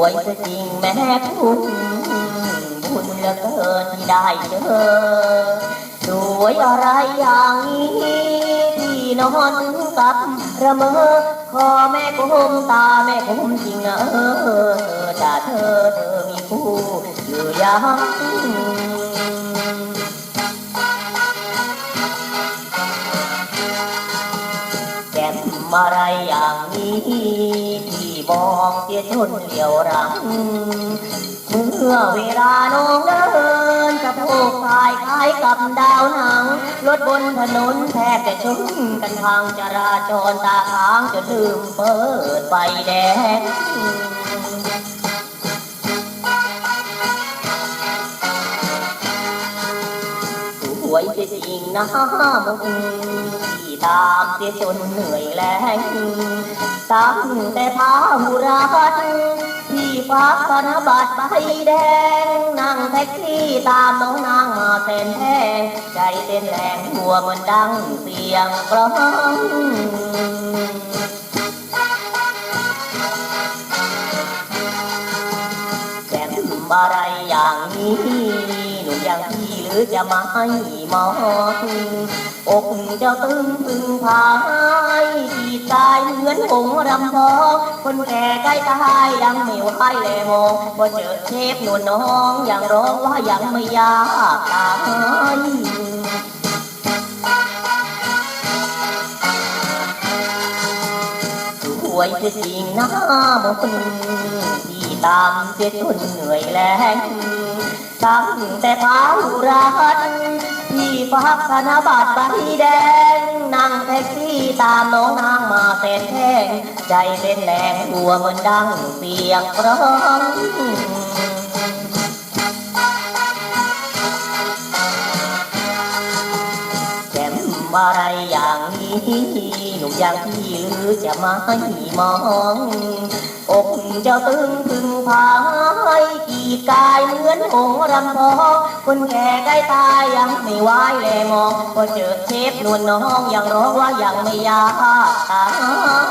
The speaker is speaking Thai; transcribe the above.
วยจะจริงแม้ทุกบุญเหลือเกินที่ได้เจอสวยอะไรอย่างนี้ที่นอนกับระเมอขอแม่กมตาแม่กมจริงนะเออเธอจ้าเธอเธอมีคู่หรือยัง อะไรอย่างนี้ที่บอกเสียจนเหลียวรังเมื่อเวลาน้องเดินสะโพกสายคล้ายกับดาวหนังรถบนถนนแทบจะชนกันทางจราจรตาค้างจนลืมเปิดไฟแดง สวยจริงนะมุกที่ตามเสียจนเหนื่อยแรงตั้งแต่พาหุราชที่ฟ้าธนบัตรใบแดงนั่งแท็กซี่ตามน้องนางมาแทนแท้ใจเต้นแรงหัวเหมันดังเสียงกลอง อะไรอย่างนี้หนุ่มอย่างพี่หรือจะมาให้มองอกเจ้าตึงพึงพายที่ตายเหมือนหงรำทองคนแก่ใกล้ตายยังไม่ไหวแลมองพอเจอเทพหนุ่นน้องอยังร้องว่ายังไม่อยากตายสวยจะจริงนะมนที่ ตามเสียจนเหนื่อยแรงตั้งแต่พาหุรัตที่ฟักธนบัตรใบแดง นั่งแท็กซี่ตามน้องนางมาเต้นแทงใจเต้นแรงหัวเหมือนดังเสียงร้องแก้มอะไรอย่างนี้หนุ่มอย่างพี่หรือจะมาให้มองอก เจ้าตึงพึงพายกี่กายเหมือนหงรำพอคนแก่ใกล้ตายยังไม่ไหวแลมองพอเจอเทพนวลน้องยังร้องว่ายังไม่อยากตาย